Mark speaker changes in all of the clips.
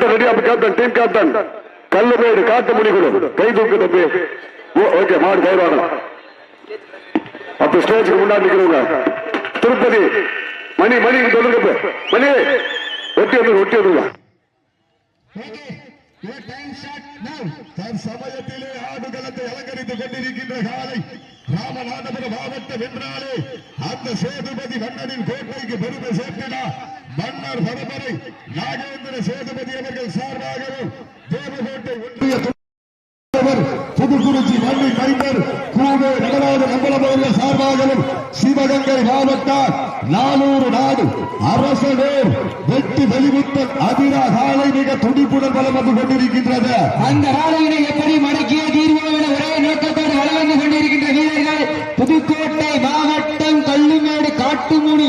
Speaker 1: Captain ரெடியா captain team captain கல்லு போயிடு காட்டு முடிக்கணும் கை தூக்கு தம்பி. ஓகே மாடு கை அப்ப ஸ்டேஜுக்கு முன்னாடி நிக்கிறவங்க. திருப்பதி. மணி மணி சொல்லுங்க மணி. ஒட்டி வந்து ஒட்டி வந்துருங்க.
Speaker 2: சமயத்திலே ஆடுகளத்தை அலங்கரித்துக் கொண்டிருக்கின்ற காலை ராமநாதபுரம் மாவட்டம் என்றாலே அந்த சேதுபதி மன்னனின் கோட்டைக்கு பெருமை சேர்த்தினார் மன்னர் பரம்பரை நாகேந்திர சேதுபதி அவர்கள் சார்பாகவும் தேவகோட்டை ஒன்றிய புதுக்குறிச்சி மண்ணின் மைந்தர் கூவே நடராஜ மங்களம் அவர்கள் சார்பாகவும் சிவகங்கை மாவட்ட நானூறு நாடு அரசனூர் வெட்டி வெளிமுத்தன் அதிரா காலை மிக துடிப்புடன் வலம் வந்து கொண்டிருக்கின்றது.
Speaker 3: அந்த காலையினை எப்படி மடக்கிய தீர்வோம் என ஒரே நோக்கத்தோடு வளர்ந்து கொண்டிருக்கின்ற வீரர்கள் புதுக்கோட்டை மாவட்டம் Kallumedu Kattumuni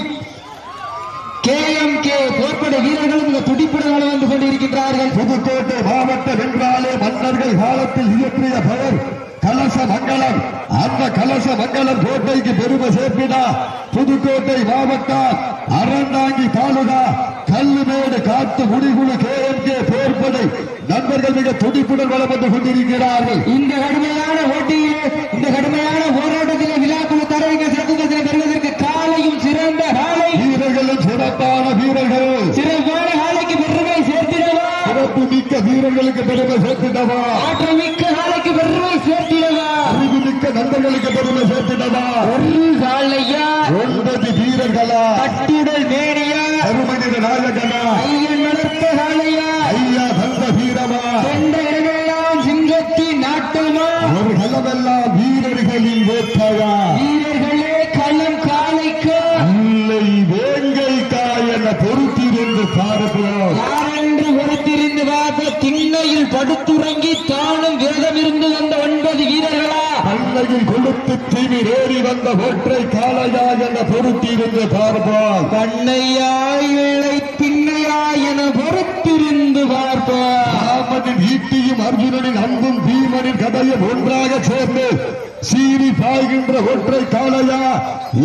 Speaker 3: K M K போர்ப்படை வீரர்களும் இந்த துடிப்புடன் வந்து கொண்டிருக்கின்றார்கள்.
Speaker 2: புதுக்கோட்டை மாவட்டம் என்றாலே மன்னர்கள் காலத்தில் இயற்றிய பெயர் கலச மங்கலம் அந்த கலச மங்கலம் கோட்டைக்கு பெருமை சேர்ப்பினா புதுக்கோட்டை மாவட்டம் அறந்தாங்கி தாலுகா கல்லுமேடு காட்டு முடிகுழு கே எம் கே போர்ப்படை நண்பர்கள் மிக துடிப்புடன் வளம் வந்து கொண்டிருக்கிறார்கள்.
Speaker 3: இந்த கடுமையான போட்டியிலே இந்த கடுமையான போராட்டத்திலே விழாக்குழு தரவிங்க சிறப்பு பரிசினை பெறுவதற்கு காலையும் சிறந்த காலை
Speaker 2: வீரர்களும் சிறப்பான வீரர்கள்
Speaker 3: சிறப்பான காலைக்கு பெருமை சேர்த்திடவா
Speaker 2: சிறப்பு மிக்க வீரர்களுக்கு பெருமை சேர்த்திடவா
Speaker 3: ஆற்றமிக்க காலைக்கு பெருமை சேர்த்திடவா?
Speaker 2: அறிவு மிக்க நண்பர்களுக்கு பெருமை சேர்த்திடவா
Speaker 3: ஒரு காலையா?
Speaker 2: ஒன்பது வீரர்களா?
Speaker 3: கட்டுடல் மேனியா?
Speaker 2: அருமனித நாயகனா?
Speaker 3: ஐயன் வளர்த்த காலையா
Speaker 2: ஐயா தந்த வீரமா? ஒற்றை காளையா என பொறுத்திருந்து பார்ப்போம்
Speaker 3: கண்ணையாய் இழை திண்ணையாய் என பொறுத்திருந்து பார்ப்போம்
Speaker 2: ராமனின் ஈட்டியும் அர்ஜுனனின் அன்பும் பீமனின் கதையும் ஒன்றாக சேர்ந்து சீறி பாய்கின்ற ஒற்றை காளையா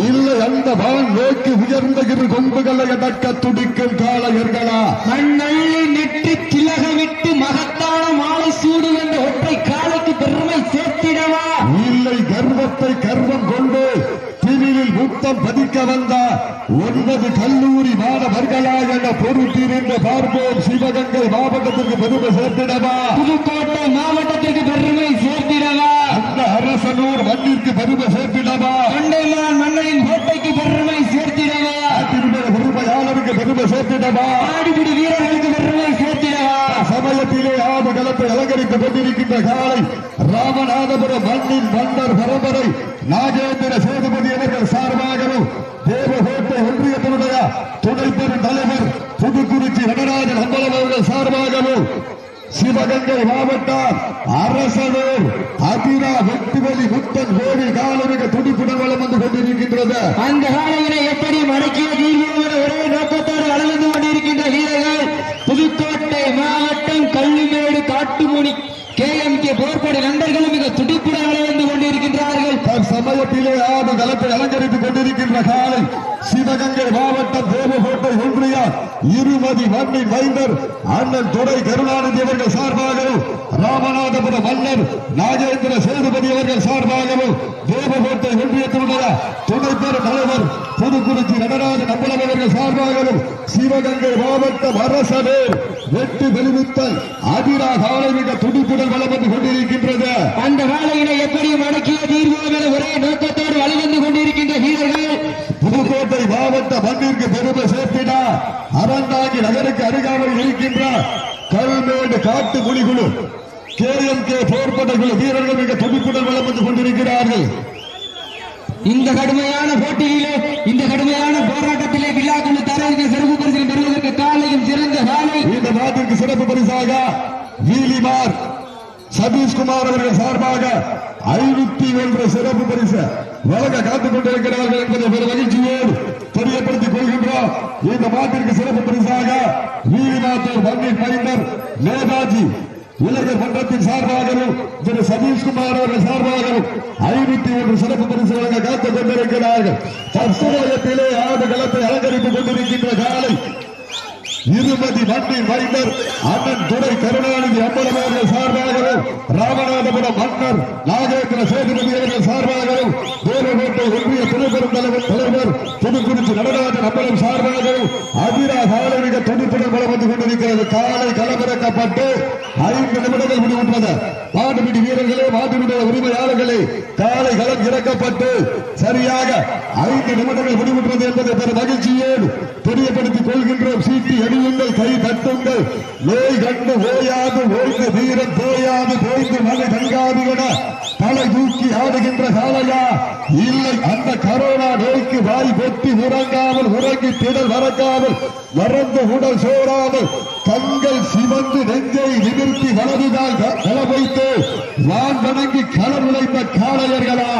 Speaker 2: இல்லை அந்த வான் நோக்கி உயர்ந்த இரு கொம்புகளை அடக்க துடிக்கும் காளையர்களா?
Speaker 3: மண்ணள்ளி நெட்டு திலகமிட்டு மகத்தான மாலை சூடு என்ற ஒற்றை காலைக்கு பெருமை சேர்த்திடவா
Speaker 2: இல்லை கர்வத்தை கர்வம் கொண்டு திணிலில் பதிக்க வந்த ஒன்பது கல்லூரி மாணவர்களா என பொறுத்திருந்து பார்ப்போம். சிவகங்கை மாவட்டத்திற்கு பெருமை சேர்த்திடவா?
Speaker 3: புதுக்கோட்டை மாவட்டத்திற்கு பெருமை சேர்த்திடவா?
Speaker 2: அந்த அரசனூர் மண்ணிற்கு பெருமை சேர்த்திடவா?
Speaker 3: தொண்டைமான் மன்னனின் கோட்டைக்கு பெருமை சேர்த்திடவா?
Speaker 2: திருமண பெருமையாளருக்கு பெருமை சேர்த்திடவா?
Speaker 3: ஆடிபிடி வீரர்களுக்கு பெருமை சேர்த்திடவா?
Speaker 2: சமயத்திலே ஆடு களத்தை அலங்கரித்துக் கொண்டிருக்கின்ற காலை ராமநாதபுரம் மண்ணின் மன்னர் பரம்பரை நாகேந்திர சேதுபதி அவர்கள் ஒன்றியத்தினுடைய துணை பெரும் தலைவர் புதுக்குறிச்சி நடராஜன் அம்பலம் அவர்கள் சார்பாகவும் சிவகங்கை மாவட்டம் அரசனூர் அதிரா வெட்டுவெளி முத்தன் கோவில் காலமிக துடிப்புடன் வளம் வந்து கொண்டிருக்கின்றது.
Speaker 3: அந்த காலையினை எப்படி மடக்கிய தீர்வோம் என ஒரே நோக்கத்தோடு வளர்ந்து கொண்டிருக்கின்ற வீரர்கள்? புதுக்கோட்டை மாவட்டம் Kallimedu Kattumuni K M K போர்ப்படை நண்பர்களும் மிக துடிப்புடன் வளர்ந்து கொண்டிருக்கின்றார்கள்.
Speaker 2: சமயத்திலே ஆடு களத்தை அலங்கரித்துக் கொண்டிருக்கின்ற காலை சிவகங்கை மாவட்டம் தேவகோட்டை ஒன்றிய இருமதி மண்ணின் மைந்தர் அண்ணன் துறை கருணாநிதி அவர்கள் சார்பாகவும் ராமநாதபுரம் மன்னர் நாகேந்திர சேதுபதி அவர்கள் சார்பாகவும் தேவகோட்டை ஒன்றியத்தினுடைய துணை பெரும் தலைவர் புதுக்குறிச்சி நடராஜன் அம்பலம் அவர்கள் சார்பாகவும் சிவகங்கை மாவட்டம் அரசனூர் வெட்டு வெளிவித்தல் அதிரா காலை மிக துடிப்புடன் வளம் வந்து கொண்டிருக்கின்றது.
Speaker 3: அந்த காலையினை எப்படி மடக்கிய தீர்வோம் என ஒரே நோக்கத்தோடு வளர்ந்து கொண்டிருக்கின்ற வீரர்கள்.
Speaker 2: புதுக்கோட்டை மாவட்ட மண்ணிற்கு பெருமை சேர்த்தினா அறந்தாங்கி நகருக்கு அருகாமல் இருக்கின்ற கல்மேடு காட்டு குழிகுழு கே எம் கே போர்ப்படைக்குழு வீரர்கள் மிக துடிப்புடன் வளம் வந்து கொண்டிருக்கிறார்கள்.
Speaker 3: இந்த கடுமையான போட்டியிலே இந்த கடுமையான போராட்டத்திலே விழாக்குழு தரவிற்கு சிறப்பு பரிசில் பெறுவதற்கு காலையும் சிறந்த காலை.
Speaker 2: இந்த நாட்டிற்கு சிறப்பு பரிசாக வீலிமார் சதீஷ்குமார் அவர்கள் சார்பாக ஐநூத்தி ஒன்று சிறப்பு பரிசு வழங்க காத்துக் கொண்டிருக்கிறார்கள் என்பதை பெரும் மகிழ்ச்சியோடு தெரியப்படுத்திக் கொள்கின்றோம் இந்த மாட்டிற்கு சிறப்பு பரிசாக வீலிநாத்தூர் மண்ணின் மைந்தர் நேதாஜி இளைஞர் மன்றத்தின் சார்பாகவும் திரு சதீஷ்குமார் அவர்கள் சார்பாகவும் ஐநூத்தி ஒன்று சிறப்பு பரிசு வழங்க காத்துக் கொண்டிருக்கிறார்கள். தற்சமயத்திலே ஆடு களத்தை அலங்கரித்துக் கொண்டிருக்கின்ற காலை இருபதி மண்ணின் மைந்தர் அண்ணன் துறை கருணாநிதி அம்பலமார்கள் சார்பாகவும் ராமநாதபுரம் மன்னர் நாகேந்திர சேதுபதி அவர்கள் சார்பாகவும் தேவகோட்டை ஒன்றிய துணைப்பெரும் தலைவர் தலைவர் புதுக்குறிச்சி நடராஜன் அம்பலம் சார்பாகவும் அதிரா காலை துணிப்புடன் வளம் வந்து கொண்டிருக்கிறது. காலை களமிறக்கப்பட்டு ஐந்து நிமிடங்கள் முடிவுற்றது. மாட்டுப்பிடி வீரர்களே மாட்டுப்பிடி உரிமையாளர்களே காலை களம் இறக்கப்பட்டு சரியாக ஐந்து நிமிடங்கள் முடிவுற்றது என்பதை பெரும் மகிழ்ச்சியோடு தெரியப்படுத்திக் கொள்கின்றோம். சீட்டி எடியுங்கள் கை தட்டுங்கள். நோய் கண்டு ஓயாது ஓய்ந்து வீரம் போயாது போய்ந்து மலை தங்காது என தலை தூக்கி ஆடுகின்ற காலையா இல்லை அந்த கரோனா நோய்க்கு வாய் பொத்தி உறங்காமல் உறங்கி திடல் மறக்காமல் மறந்து உடல் சோறாமல் கண்கள் சிவந்து நெஞ்சை நிமிர்த்தி வலதுகால் வைத்து வான் வணங்கி களம் உழைத்த காளையர்களா.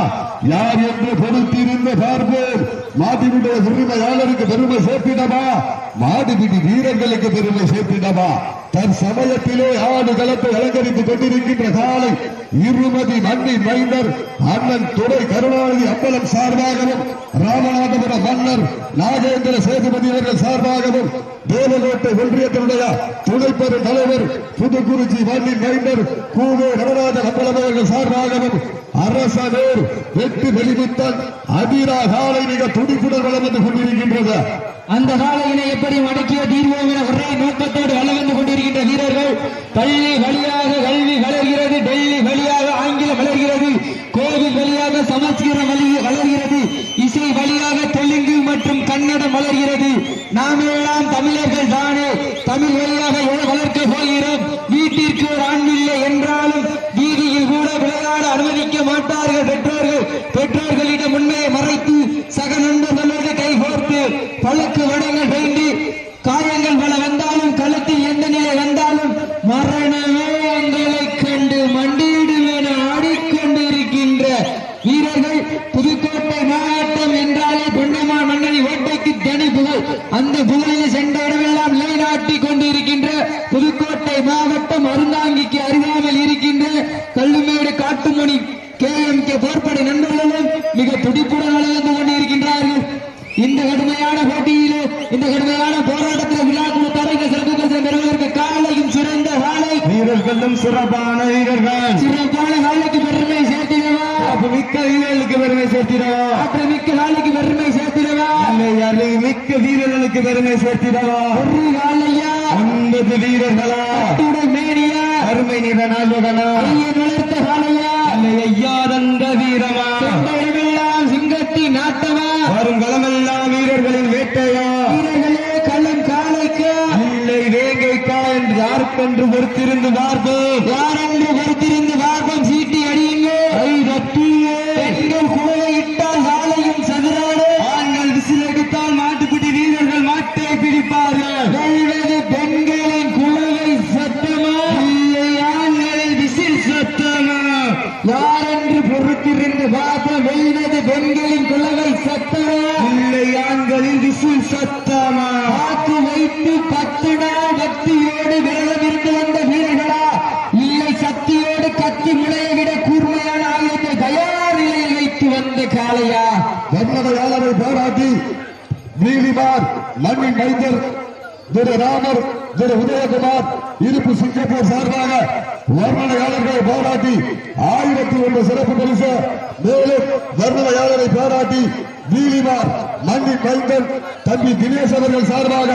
Speaker 2: யார் என்று பொறுத்திருந்து பார்ப்போம். மாட்டினுடைய உரிமையாளருக்கு பெருமை சேர்த்திடவா? மாடுபிடி வீரர்களுக்கு பெருமை சேர்த்திடவா? தன் சமயத்திலே ஆடு களத்தை அலங்கரித்துக் கொண்டிருக்கின்ற காலை இருமதி மண்ணி மைந்தர் அண்ணன் துறை கருணாநிதி அம்பலம் சார்பாகவும் ராமநாதபுரம் மன்னர் நாகேந்திர சேதுபதி அவர்கள் சார்பாகவும் தேவகோட்டை ஒன்றியத்தினுடைய துணைப்பெரு தலைவர் புதுக்குறிச்சி மண்ணி மைந்தர் கூவே ரமநாதன் அம்பலம் அவர்கள் சார்பாகவும் அரசனூர் வெட்டு வெளிவித்தன் அதிரா காலை மிக துடிப்புடன் வளம் வந்து கொண்டிருக்கின்றது.
Speaker 3: அந்த காலையினை எப்படி மடக்கிய தீர்வோம் என ஒரே நோக்கத்தோடு வளம் வந்து கொண்டிருக்கின்ற வீரர்கள் பள்ளி வழியாக கல்வி வளர்கிறது டெல்லி வழியாக ஆங்கிலம் வளர்கிறது கோவில் வழியாக சமஸ்கிருதம் வழி- வளர்கிறது இசை வழியாக தெலுங்கு மற்றும் கன்னடம் வளர்கிறது. நாம் எல்லாம் தமிழர்கள் தானே தமிழ் வழியாக எவ்வளவு வளர்க்க போகிறோம் வீட்டிற்கு ஒரு ஆண் இல்லை என்றாலும் வீதியில் கூட விளையாட அனுமதிக்க மாட்டார்கள் பெற்றோர்கள் பெற்றோர்களிடம் உண்மையை மறைத்து சக நண்பர்களோடு கைகோர்த்து பழக்கு வடங்கள் வேண்டி காயங்கள் பல வந்தாலும் களத்தில் எந்த நிலை வந்தாலும் மரணமே எங்களை கண்டு மண்டியிடும் என ஆடிக்கொண்டிருக்கின்ற வீரர்கள் புதுக்கோட்டை மாவட்டம் என்றாலே பொன்னம்மா மன்னனி ஓட்டைக்கு தனி புகழ் அந்த புகழில் சென்ற இடமெல்லாம் நிலைநாட்டி கொண்டிருக்கின்ற புதுக்கோட்டை மாவட்டம் அருந்தாங்கிக்கு அருகாமல் இருக்கின்ற Kallumedu Kattumani K M K போர்ப்படை நண்பர்களும் மிக துடிப்புடன் வளர்ந்து கொண்டிருக்கின்றார்கள் இந்த கடுமையான போட்டியிலே இந்த கடுமையான போராட்டத்தில் விழாக்குழு தரைக்கு சிறப்பு பரிசு பெறுவதற்கு காலையும் சிறந்த காலை.
Speaker 2: வீரர்களும் சிறப்பான வீரர்கள்.
Speaker 3: சிறப்பான காலைக்கு பெருமை சேர்த்திடவா?
Speaker 2: மிக்க வீரர்களுக்கு பெருமை சேர்த்திடவா?
Speaker 3: அப்புறம் மிக்க காலைக்கு பெருமை சேர்த்திடவா?
Speaker 2: மிக்க வீரர்களுக்கு பெருமை சேர்த்திடவா?
Speaker 3: ஒரு காலையா?
Speaker 2: ஒன்பது வீரர்களா?
Speaker 3: மேனியா?
Speaker 2: அருமை நிற
Speaker 3: வளர்த்த காலையா?
Speaker 2: ஐயாதந்த வீரமா யாருக்கென்று வன்மதையாளரை நீதிமார் மண்ணின் மைந்தர் திரு ராமர் திரு உதயகுமார் இருப்பு சிங்கப்பூர் சார்பாக வர்ணனையாளர்களை பாராட்டி ஆயிரத்தி ஒன்று சிறப்பு பரிசு. மேலும் வர்ணனையாளரை பாராட்டி நீதிமார் மண்ணின் மைந்தன் தம்பி தினேஷ் அவர்கள் சார்பாக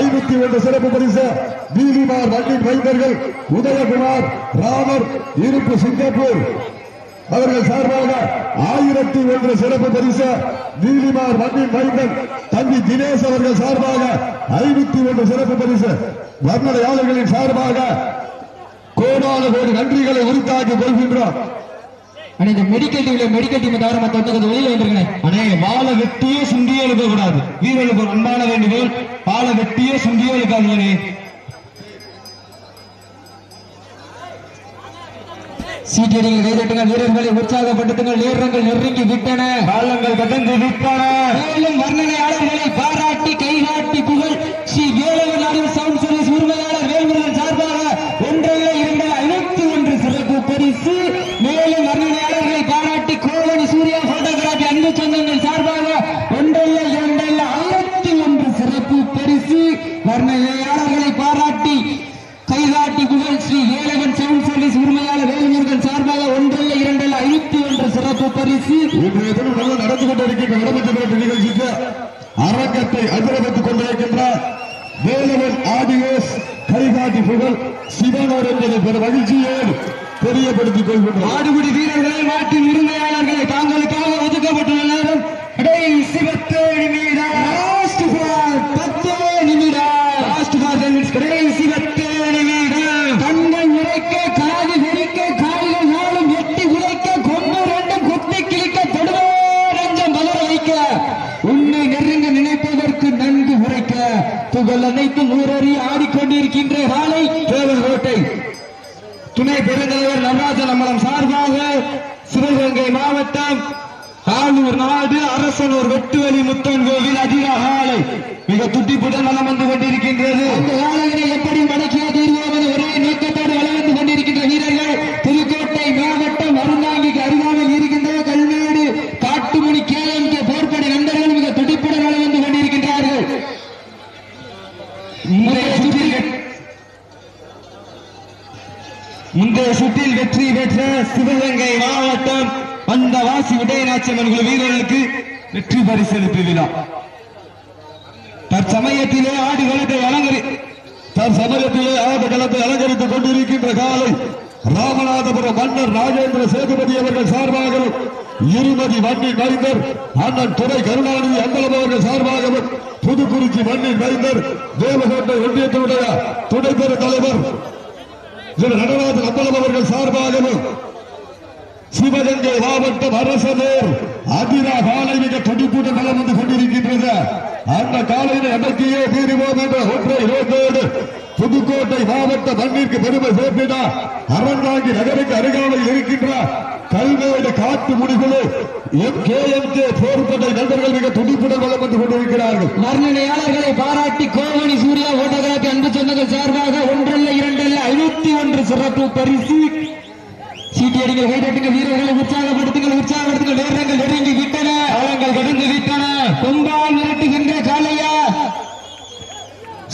Speaker 2: ஐநூத்தி ஒன்று சிறப்பு பரிசு. நீதிமார் மண்ணின் மைந்தர்கள் உதயகுமார் ராமர் இருப்பு சிங்கப்பூர். அவர்கள் சார்பாக ஆயிரத்தி ஒன்று சிறப்பு பரிசு நீலிமார் மண்ணின் மைந்தன் தம்பி தினேஷ் அவர்கள் சார்பாக ஐநூத்தி ஒன்று சிறப்பு பரிசு. வர்ணனையாளர்களின் சார்பாக கோடான கோடி நன்றிகளை உரித்தாக்கிக் கொள்கின்றோம்.
Speaker 3: ஆனா இந்த மெடிக்கல் டீம்ல மெடிக்கல் டீம் தவிர மத்த வந்து வெளியில வந்துருக்கேன்
Speaker 2: அண்ணே வாழை வெட்டியே சுண்டியே எழுத கூடாது வீரர்களுக்கு அன்பான வேண்டுகோள் வாழை வெட்டியே சுண்டியே எழுக்காதீங்கண்ணே
Speaker 3: சீட்டடிகள் கைதட்டுங்கள் வீரர்களை உற்சாகப்படுத்துங்கள் நேரங்கள் நெருங்கி விட்டன.
Speaker 2: காலங்கள் கடந்து விட்டன.
Speaker 3: மேலும் வர்ணனையாளர்களை பாராட்டி கைகாட்டி புகழ் ஸ்ரீ வேலவன் சவுண்ட் சர்வீஸ் உரிமையாளர் வேல்முருகன் சார்பாக ஒன்றல்ல இரண்டல்ல ஐநூத்தி ஒன்று சிறப்பு பரிசு மேலும் வர்ணனையாளர்களை பாராட்டி கோவணி சூர்யா போட்டோகிராபி அன்பு சொந்தங்கள் சார்பாக ஒன்றல்ல இரண்டல்ல ஆயிரத்தி ஒன்று சிறப்பு பரிசு வர்ணனையாளர் பரிசு
Speaker 2: இன்றைய தினம் நடந்து கொண்டிருக்கின்ற வடமஞ்சு நிகழ்ச்சிக்கு அரங்கத்தை கொண்டிருக்கின்ற வேலவன் ஆடியோஸ் கைகாட்டி புகழ் சிவனோர் என்பதை பெற மகிழ்ச்சியோடு தெரியப்படுத்திக் கொள்கின்றனர்
Speaker 3: ஆடுபிடி வீரர்களை நாட்டின் உரிமையாளர்களை தாங்களுக்கு ஒதுக்கப்பட்டுள்ள நேரம் கடைசி பத்து நிமிடம் லாஸ்ட் ஃபார் பத்து நிமிடம் லாஸ்ட் ஃபார் கடைசி பத்து நிமிடம் கண்கள் உரைக்க காது வெறிக்க கால்கள் நாளும் எட்டி உரைக்க கொம்பு ரெண்டும் குத்தி கிழிக்க தொடுவோ நெஞ்சம் வளர வைக்க உன்னை நெருங்க நினைப்பதற்கு நன்கு உரைக்க புகழ் அனைத்தும் ஊரறி ஆடிக்கொண்டிருக்கின்ற காலை தேவகோட்டை துணை பெருந்தலைவர் நடராஜன் அம்மலம் சார்பாக சிவகங்கை மாவட்டம் ஆளூர் நாடு அரசனூர் வெட்டுவெளி முத்தன் கோவில் அதிகாலை. மிக துட்டி வளம் வந்து கொண்டிருக்கின்றது அந்த காலையினை எப்படி மடக்கிய தீர்வோம் என ஒரே நோக்கத்தோடு வளம் வந்து கொண்டிருக்கின்ற வீரர்கள் புதுக்கோட்டை மாவட்டம் அருந்தாங்கிக்கு அருகாமையில் இருக்கின்ற கல்மேடு காட்டுமணி கேஎம் கே போர்ப்படை நண்பர்கள் மிக துடிப்புடன் வளம் வந்து கொண்டிருக்கின்றார்கள் முந்தைய சுற்றில் முந்தைய சுற்றில் வெற்றி பெற்ற சிவகங்கை மாவட்டம் அந்த வாசி உதயநாச்சம்மன் குழு வீரர்களுக்கு வெற்றி பரிசளிப்பு விழா தற்சமயத்திலே ஆடுகளத்தை அலங்கரி
Speaker 2: தற்சமயத்திலே ஆத களத்தை அலங்கரித்துக் கொண்டிருக்கின்ற காலை ராமநாதபுரம் மன்னர் ராஜேந்திர சேதுபதி அவர்கள் சார்பாகவும் இருமதி மண்ணின் மைந்தர் அண்ணன் துறை கருணாநிதி அம்பலம் அவர்கள் சார்பாகவும் புதுக்குறிச்சி மண்ணின் மைந்தர் தேவகோட்டை ஒன்றியத்தினுடைய துணை பெரு தலைவர் திரு நடராஜன் அம்பலம் அவர்கள் சார்பாகவும் சிவகங்கை மாவட்டம் அரசனூர். அதிரா காலை மிக துடிப்புடன் நலம் வந்து கொண்டிருக்கின்றது. அந்த காலையில் அடக்கியே தீருவோம் என்ற ஒற்றை நோக்கோடு புதுக்கோட்டை மாவட்ட மண்ணிற்கு பெருமை சேர்த்தினா அறந்தாங்கி நகருக்கு அருகாமல் இருக்கின்ற கல்வேடு காட்டு முடிகளோ எம் கே எம் கே போர்படை நண்பர்கள் மிக துடிப்புடன் வளம் வந்து கொண்டிருக்கிறார்கள்.
Speaker 3: வர்ணனையாளர்களை பாராட்டி கோவணி சூர்யா ஓட்டோகிராபி அன்பு சொந்தங்கள் சார்பாக ஒன்றல்ல இரண்டல்ல ஐநூத்தி ஒன்று சிறப்பு பரிசு சீட்டியடிகள் கைதட்டுங்கள் வீரர்களை உற்சாகப்படுத்துங்கள் உற்சாகப்படுத்துங்கள். வீரர்கள் நெருங்கி விட்டன. காலங்கள் கடந்து விட்டன. கொம்பால் மிரட்டுகின்ற காலையா?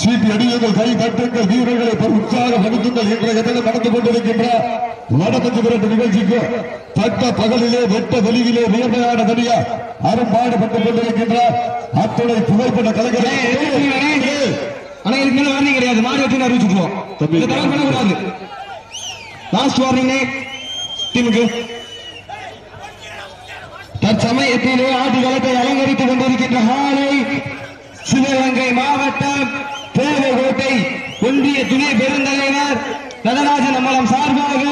Speaker 2: சீட்டி அடியுங்கள் கை தட்டுங்கள் வீரர்களை உற்சாகப்படுத்துங்கள் இன்றைய தினம் நடந்து கொண்டிருக்கின்ற வடமஞ்சு விரட்டு நிகழ்ச்சிக்கு தட்ட பகலிலே வெட்ட வெளியிலே நேர்மையான தனியா அரும்பாடுபட்டுக் கொண்டிருக்கின்ற அத்துணை புகைப்பட கலைஞரே.
Speaker 3: ஆனா இதுக்கு மேல வார்னிங் கிடையாது. தவறு பண்ணக்கூடாது. லாஸ்ட் வார்னிங் டீமுக்கு தற்சமயத்திலே ஆட்டுகளத்தை அலங்கரித்துக் கொண்டிருக்கின்ற ஹாலை சிவகங்கை மாவட்டம் தேவகோட்டை ஒன்றிய துணை பெருந்தலைவர் நடராஜன் அம்மலம் சார்பாக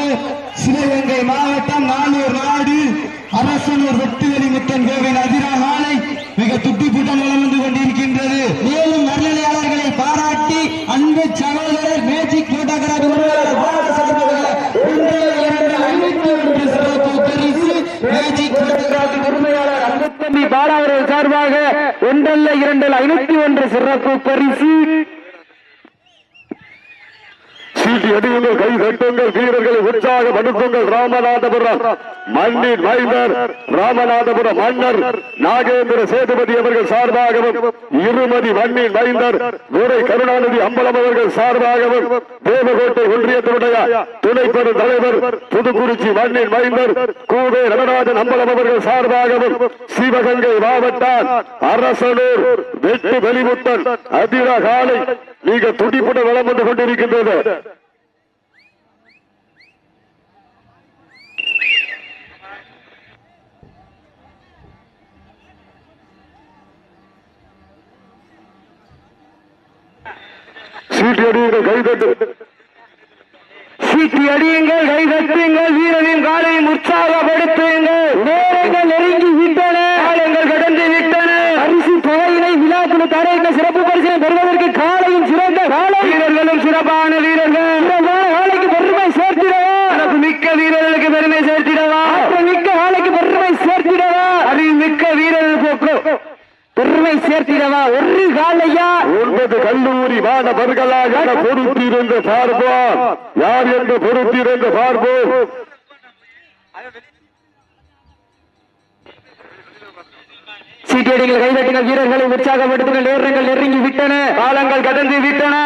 Speaker 3: சிவகங்கை மாவட்டம் நானூர் நாடு அரசனூர் வெட்டுவெளி முத்தன் கோவில் ஹாலை மிக துட்டிப்புடன் வளர்ந்து வந்து கொண்டிருக்கின்றது மேலும் நன்னலையாளர்களை பாராட்டி அன்பு சகோதரர் மேஜிக் போட்டோகிராபி உரிமையாளர் பாரத சகோதரர்களே, ஒன்றிய இரண்டு ஐநூத்தி ஒன்று சிறப்பு பரிசு மேஜிக் போட்டோகிராபி உரிமையாளர் அன்பு தம்பி பாலா அவர்கள் சார்பாக ஒன்றல்ல இரண்டல்ல ஐநூத்தி ஒன்று சிறப்பு பரிசு.
Speaker 1: சீட்டி கை கட்டுங்கள் வீரர்களை உற்சாகப்படுத்துங்கள் ராமநாதபுரம். மண்ணின் மைந்தர் ராமநாதபுரம் மன்னர் நாகேந்திர சேதுபதி அவர்கள் சார்பாகவும் இருமதி மண்ணின் மைந்தர் உரை கருணாநிதி அம்பலம் அவர்கள் சார்பாகவும் தேவகோட்டை ஒன்றியத்தினுடைய துணை பெரும் தலைவர் புதுக்குறிச்சி மண்ணின் மைந்தர் கூவே நடராஜன் அம்பலம் அவர்கள் சார்பாகவும் சிவகங்கை மாவட்டம் அரசனூர் வெட்டு வெளிமுட்டன் அதிரகாலை காலை மிக துடிப்புடன் வளம் வந்து கொண்டிருக்கின்றது. சீட்டி அடியுங்கள் கைதட்டு
Speaker 3: சீட்டி அடியுங்கள் கை தட்டுங்கள் வீரனின் காலையும் உற்சாகப்படுத்துங்கள். நேரங்கள் நெருங்கி விட்டன காலங்கள் கடந்து விட்டன அரிசி தொகையினை விழாக்குழு தரைக்க சிறப்பு பரிசனை பெறுவதற்கு காலையும் சிறந்த காலை வீரர்களும் சிறப்பான வீரர்கள். பெருமை சேர்த்திடவா? மிக்க வீரர்களுக்கு பெருமை சேர்த்திடவா? மிக்க காலைக்கு பெருமை சேர்த்திடவா? அறிவு மிக்க வீரர்களுக்கு பெருமை சேர்த்திடவா? ஒரு காலையா?
Speaker 1: ஒன்பது கல்லூரி மாணவர்களாக பொறுத்திருந்த பார்ப்போம். யார் என்று பொறுத்திருந்த பார்ப்போம்.
Speaker 3: சீட்டியடிகள் கைதட்டுங்கள் வீரர்களை உற்சாகப்படுத்துங்கள். நேரங்கள் நெருங்கி விட்டன. காலங்கள் கடந்து விட்டன.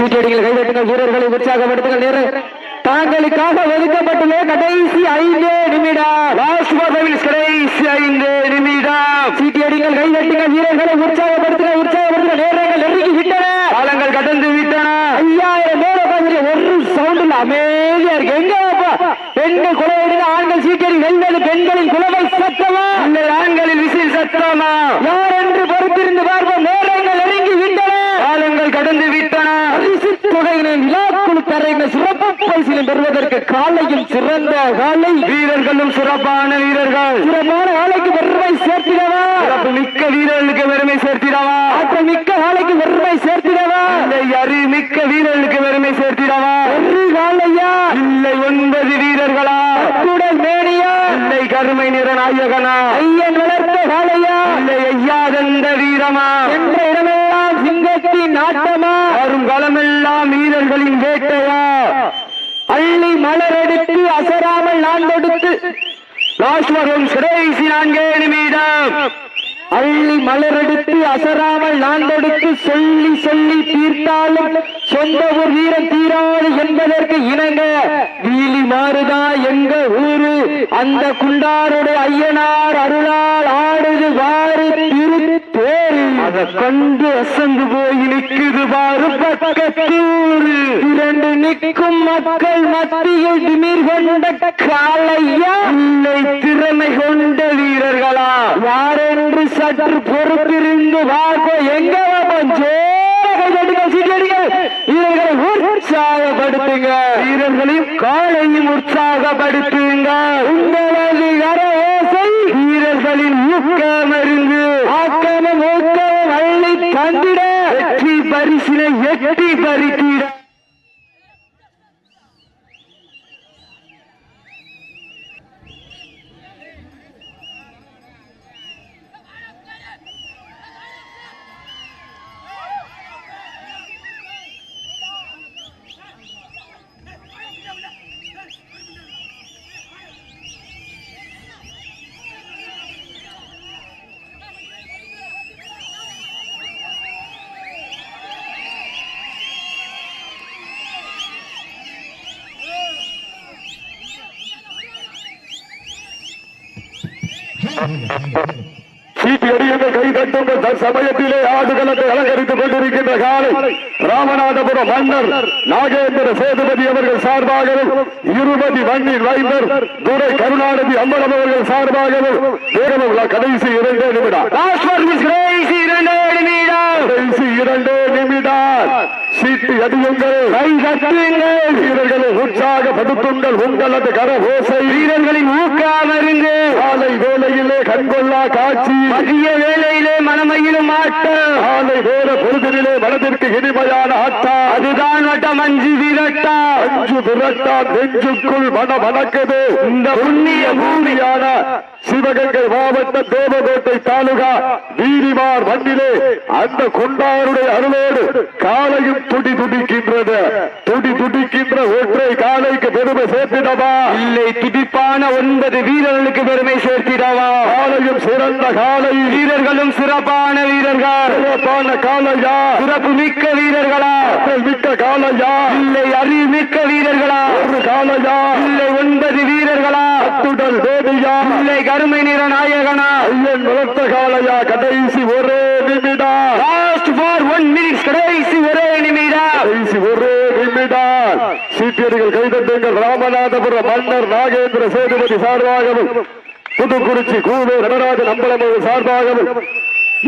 Speaker 3: சீட்டடிகள் கைதட்டுங்கள் வீரர்களை உற்சாகப்படுத்துங்கள் நேர. தாங்களுக்காக ஒதுக்கப்பட்டுள்ள கடைசி ஐந்து நிமிடம். கடைசி ஐந்து நிமிடம். சீட்டியடிகள் கைதட்டுங்கள் வீரர்களை உற்சாகப்படுத்துங்கள் உற்சாகப்படுத்துங்கள். நேரங்கள் நெருங்கி விட்டன. காலங்கள் கடந்து விட்டன. ஐயாயிரம் பேர் உட்கார்ந்து ஒரு சவுண்டில் அமைதியா இருக்கு. எங்க பெண்கள் குலவிடுங்க ஆண்கள் சீட்டடி வெல்வது பெண்களின் குலவை சத்தமா? ஆண்கள் ஆண்களின் விசில் சத்தமா யார் என்று பொறுத்திருந்து பார்ப்போம் நேரங்கள் நெருங்கி விட்டன காலங்கள் கடந்து விட்டன பரிசு தொகையினை தரையின சிறப்பு பரிசினை பெறுவதற்கு காலையும் சிறந்த காலை வீரர்களும் சிறப்பான வீரர்கள். சிறப்பான காலைக்கு பெருமை சேர்த்திடவா? சிறப்பு மிக்க வீரர்களுக்கு பெருமை சேர்த்திடவா? ஆற்றல் மிக்க காலைக்கு பெருமை சேர்த்திடவா? அறி மிக்க வீரர்களுக்கு பெருமை சேர்த்திடவா ஒரு காலையா இல்லை ஒன்பது வீரர்களா அத்துடன் மேனியா இல்லை கருமை நிற நாயகனா ஐயன் வளர்த்த காலையா இல்லை ஐயாதந்த வீரமா என்ற இடமெல்லாம் சிங்கத்தின் ஆட்டமா வரும் களமெல்லாம் வீரர்களின் வேட்டையா அள்ளி மலரெடுத்து அசராமல் நான் தொடுத்து லாஸ்வரும் சிறைசி நான்கே நிமிடம். அள்ளி மலரெடுத்து அசராமல் நான் தொடுத்து சொல்லி சொல்லி தீர்த்தாலும் சொந்த ஊர் வீரம் தீராது என்பதற்கு இணங்க வீலி மாறுதா எங்க ஊரு? அந்த குண்டாருடைய ஐயனார் அருளா ஆடுது வாரு திரு தேரு அத கொண்டு அசந்து போய் நிக்குது பாரு பக்கத்தூரு. இரண்டு நிற்கும் மக்கள் மத்தியில் திமிர் கொண்ட காலையா இல்லை திறமை கொண்ட வீரர்களா? யாரென்று சற்று பொறுப்பிருந்து பார்ப்போம். எங்க வீரர்களை உற்சாகப்படுத்துங்க. வீரர்களையும் காலையும் உற்சாகப்படுத்துங்க. உங்களது கரவோசை வீரர்களின் ஊக்கமருந்து ஆக்கமும் ஊக்க அள்ளி கண்டிட வெற்றி பரிசினை எட்டி பறித்து
Speaker 2: சீட்டி அடியுங்கள் கை தட்டுங்கள் தற்சமயத்திலே ஆடுகளத்தை அலங்கரித்துக் கொண்டிருக்கின்ற காலை ராமநாதபுரம் மன்னர் நாகேந்திர சேதுபதி அவர்கள் சார்பாகவும் இருபதி மண்ணின் வைந்தர் துரை கருணாநிதி அம்பலம் அவர்கள் சார்பாகவும் நிமிடம்.
Speaker 3: கடைசி இரண்டே நிமிடம்.
Speaker 2: கடைசி இரண்டே நிமிடம். சீட்டி அடியுங்கள் கை தட்டுங்கள். வீரர்களை உற்சாகப்படுத்துங்கள். உங்களது கர ஓசை
Speaker 3: வீரர்களின் ஊக்காமருந்து
Speaker 2: காலை வேளையிலே கண்கொள்ளா காட்சி.
Speaker 3: மதிய வேளையிலே மனமையிலும் ஆட்டம்.
Speaker 2: காலை வேற பொழுதிலே மனதிற்கு இனிமையான ஆட்டா
Speaker 3: அதுதான் வட்டம் அஞ்சு விரட்டா.
Speaker 2: அஞ்சு விரட்டா நெஞ்சுக்குள் மன வணக்குது. இந்த புண்ணிய பூமியான சிவகங்கை மாவட்ட தேவகோட்டை தாலுகா வீரிமார் மண்ணிலே அந்த கொண்டாருடைய அருளோடு காலையும் துடி துடிக்கின்றது. துடி துடிக்கின்ற ஒற்றை காலைக்கு பெருமை சேர்த்திடவா?
Speaker 3: இல்லை துடிப்பான ஒன்பது வீரர்களுக்கு பெருமை சேர்த்திடவா?
Speaker 2: காலையும் சிறந்த காலை.
Speaker 3: வீரர்களும் சிறப்பான வீரர்கள்.
Speaker 2: சிறப்பான காலையா?
Speaker 3: சிறப்பு மிக்க வீரர்களா?
Speaker 2: மிக்க காலையா?
Speaker 3: இல்லை அறிவு மிக்க வீரர்களா?
Speaker 2: ஒரு காலையா?
Speaker 3: இல்லை ஒன்பது வீரர்களா?
Speaker 2: அத்துடல் தேவியா?
Speaker 3: இல்லை கருமை நிற நாயகனா?
Speaker 2: ஐயன் வளர்த்த காலையா? கடைசி ஒரே நிமிடம்.
Speaker 3: லாஸ்ட் ஃபார் ஒன் மினிட்ஸ் கடைசி ஒரே
Speaker 2: கடைசி ஒரே நிமிடம். சீட்டியடிகள் கைதட்டுங்கள் ராமநாதபுரம் மன்னர் நாகேந்திர சேதுபதி சார்பாகவும் புதுக்குறிச்சி கூவே நடராஜன் அம்பலம் சார்பாகவும்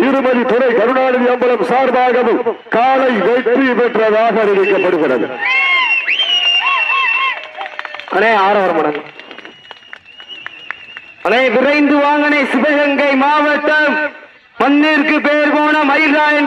Speaker 2: இருமதி துறை கருணாநிதி அம்பலம் சார்பாகவும் காலை வெற்றி பெற்றதாக அறிவிக்கப்படுகிறது.
Speaker 3: அண்ணே ஆரவரம் மடங்கு விரைந்து வாங்கனே சிவகங்கை மாவட்டம். மண்ணிற்கு பேர் போன மயில்ராயன்